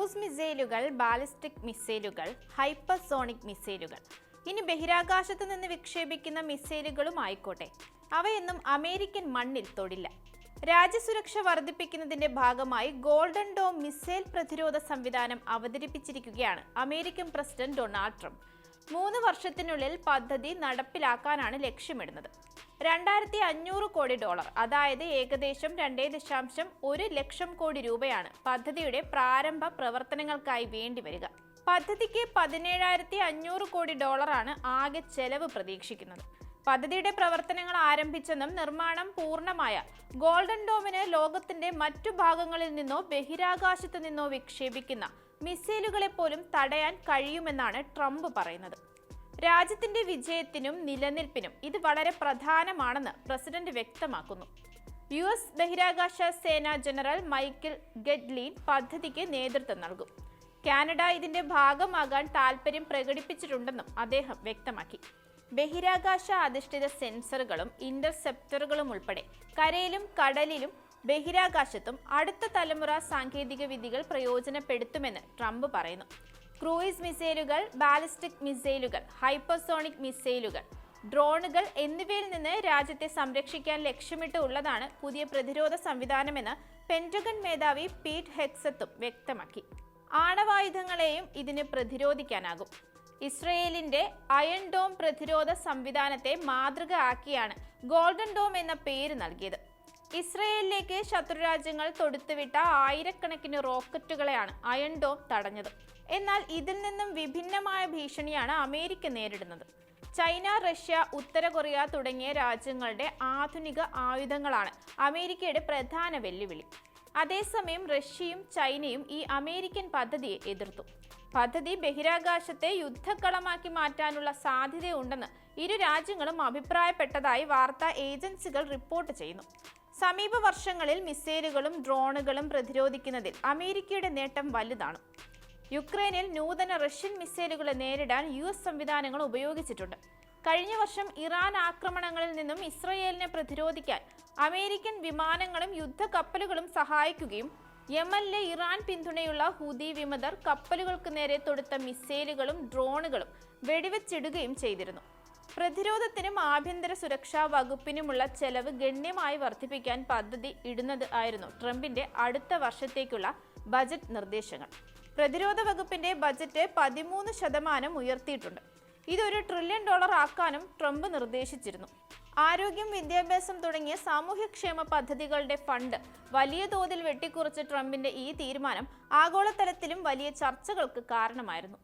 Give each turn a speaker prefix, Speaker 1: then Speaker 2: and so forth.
Speaker 1: Cruise മിസൈലുകൾ ballistic മിസൈലുകൾ hypersonic മിസൈലുകൾ. ഇനി ബഹിരാകാശത്ത് നിന്ന് വിക്ഷേപിക്കുന്ന മിസൈലുകളും ആയിക്കോട്ടെ. അവയൊന്നും അമേരിക്കൻ മണ്ണിൽ തൊടില്ല. രാജ്യസുരക്ഷ വർദ്ധിപ്പിക്കുന്നതിന്റെ ഭാഗമായി ഗോൾഡൻ ഡോം മിസൈൽ പ്രതിരോധ സംവിധാനം അവതരിപ്പിച്ചിരിക്കുകയാണ് അമേരിക്കൻ പ്രസിഡന്റ് ഡൊണാൾഡ് ട്രംപ്. മൂന്ന് വർഷത്തിനുള്ളിൽ പദ്ധതി നടപ്പിലാക്കാനാണ് ലക്ഷ്യമിടുന്നത്. രണ്ടായിരത്തി അഞ്ഞൂറ് കോടി ഡോളർ അതായത് ഏകദേശം രണ്ടേ ദശാംശം ഒരു ലക്ഷം കോടി രൂപയാണ് പദ്ധതിയുടെ പ്രാരംഭ പ്രവർത്തനങ്ങൾക്കായി വേണ്ടിവരിക പദ്ധതിക്ക് പതിനേഴായിരത്തി അഞ്ഞൂറ് കോടി ഡോളറാണ് ആകെ ചെലവ് പ്രതീക്ഷിക്കുന്നത്. പദ്ധതിയുടെ പ്രവർത്തനങ്ങൾ ആരംഭിച്ചെന്നും നിർമ്മാണം പൂർണമായ ഗോൾഡൻ ഡോമിന് ലോകത്തിന്റെ മറ്റു ഭാഗങ്ങളിൽ നിന്നോ ബഹിരാകാശത്തു നിന്നോ വിക്ഷേപിക്കുന്ന മിസൈലുകളെ പോലും തടയാൻ കഴിയുമെന്നാണ് ട്രംപ് പറയുന്നത്. രാജ്യത്തിന്റെ വിജയത്തിനും നിലനിൽപ്പിനും ഇത് വളരെ പ്രധാനമാണെന്ന് പ്രസിഡന്റ് വ്യക്തമാക്കുന്നു. യു എസ് ബഹിരാകാശ സേനാ ജനറൽ മൈക്കിൾ ഗെഡ്ലീൻ പദ്ധതിക്ക് നേതൃത്വം നൽകും. കാനഡ ഇതിന്റെ ഭാഗമാകാൻ താൽപ്പര്യം പ്രകടിപ്പിച്ചിട്ടുണ്ടെന്നും അദ്ദേഹം വ്യക്തമാക്കി. ബഹിരാകാശ അധിഷ്ഠിത സെൻസറുകളും ഇന്റർസെപ്റ്ററുകളും ഉൾപ്പെടെ കരയിലും കടലിലും ബഹിരാകാശത്തും അടുത്ത തലമുറ സാങ്കേതിക വിദ്യകൾ പ്രയോജനപ്പെടുത്തുമെന്ന് ട്രംപ് പറയുന്നു. ക്രൂയിസ് മിസൈലുകൾ ബാലിസ്റ്റിക് മിസൈലുകൾ ഹൈപ്പർസോണിക് മിസൈലുകൾ ഡ്രോണുകൾ എന്നിവയിൽ നിന്ന് രാജ്യത്തെ സംരക്ഷിക്കാൻ ലക്ഷ്യമിട്ടുള്ളതാണ് പുതിയ പ്രതിരോധ സംവിധാനമെന്ന് പെന്റഗൺ മേധാവി പീറ്റ് ഹെക്സത്തും വ്യക്തമാക്കി. ആണവായുധങ്ങളെയും ഇതിന് പ്രതിരോധിക്കാനാകും. ഇസ്രയേലിന്റെ അയൺ ഡോം പ്രതിരോധ സംവിധാനത്തെ മാതൃക ആക്കിയാണ് ഗോൾഡൻ ഡോം എന്ന പേര് നൽകിയത്. ഇസ്രയേലിലേക്ക് ശത്രുരാജ്യങ്ങൾ തൊടുത്തുവിട്ട ആയിരക്കണക്കിന് റോക്കറ്റുകളെയാണ് അയൺ ഡോം തടഞ്ഞത്. എന്നാൽ ഇതിൽ നിന്നും വിഭിന്നമായ ഭീഷണിയാണ് അമേരിക്ക നേരിടുന്നത്. ചൈന റഷ്യ ഉത്തര കൊറിയ തുടങ്ങിയ രാജ്യങ്ങളുടെ ആധുനിക ആയുധങ്ങളാണ് അമേരിക്കയുടെ പ്രധാന വെല്ലുവിളി. അതേസമയം റഷ്യയും ചൈനയും ഈ അമേരിക്കൻ പദ്ധതിയെ എതിർത്തു. പദ്ധതി ബഹിരാകാശത്തെ യുദ്ധക്കളമാക്കി മാറ്റാനുള്ള സാധ്യതയുണ്ടെന്ന് ഇരു രാജ്യങ്ങളും അഭിപ്രായപ്പെട്ടതായി വാർത്താ ഏജൻസികൾ റിപ്പോർട്ട് ചെയ്യുന്നു. സമീപ വർഷങ്ങളിൽ മിസൈലുകളും ഡ്രോണുകളും പ്രതിരോധിക്കുന്നതിൽ അമേരിക്കയുടെ നേട്ടം വലുതാണ്. യുക്രൈനിൽ നൂതന റഷ്യൻ മിസൈലുകളെ നേരിടാൻ യു എസ് സംവിധാനങ്ങൾ ഉപയോഗിച്ചിട്ടുണ്ട്. കഴിഞ്ഞ വർഷം ഇറാൻ ആക്രമണങ്ങളിൽ നിന്നും ഇസ്രയേലിനെ പ്രതിരോധിക്കാൻ അമേരിക്കൻ വിമാനങ്ങളും യുദ്ധക്കപ്പലുകളും സഹായിക്കുകയും യമനിലെ ഇറാൻ പിന്തുണയുള്ള ഹൂതി വിമതർ കപ്പലുകൾക്ക് നേരെ തൊടുത്ത മിസൈലുകളും ഡ്രോണുകളും വെടിവെച്ചിടുകയും ചെയ്തിരുന്നു. പ്രതിരോധത്തിനും ആഭ്യന്തര സുരക്ഷാ വകുപ്പിനുമുള്ള ചെലവ് ഗണ്യമായി വർദ്ധിപ്പിക്കാൻ പദ്ധതി ഇടുന്നത് ആയിരുന്നു ട്രംപിന്റെ അടുത്ത വർഷത്തേക്കുള്ള ബജറ്റ് നിർദ്ദേശങ്ങൾ. പ്രതിരോധ വകുപ്പിന്റെ ബജറ്റ് പതിമൂന്ന് ശതമാനം ഉയർത്തിയിട്ടുണ്ട്. ഇതൊരു ട്രില്യൺ ഡോളർ ആക്കാനും ട്രംപ് നിർദ്ദേശിച്ചിരുന്നു. ആരോഗ്യം വിദ്യാഭ്യാസം തുടങ്ങിയ സാമൂഹ്യക്ഷേമ പദ്ധതികളുടെ ഫണ്ട് വലിയ തോതിൽ വെട്ടിക്കുറച്ച ട്രംപിന്റെ ഈ തീരുമാനം ആഗോളതലത്തിലും വലിയ ചർച്ചകൾക്ക് കാരണമായിരുന്നു.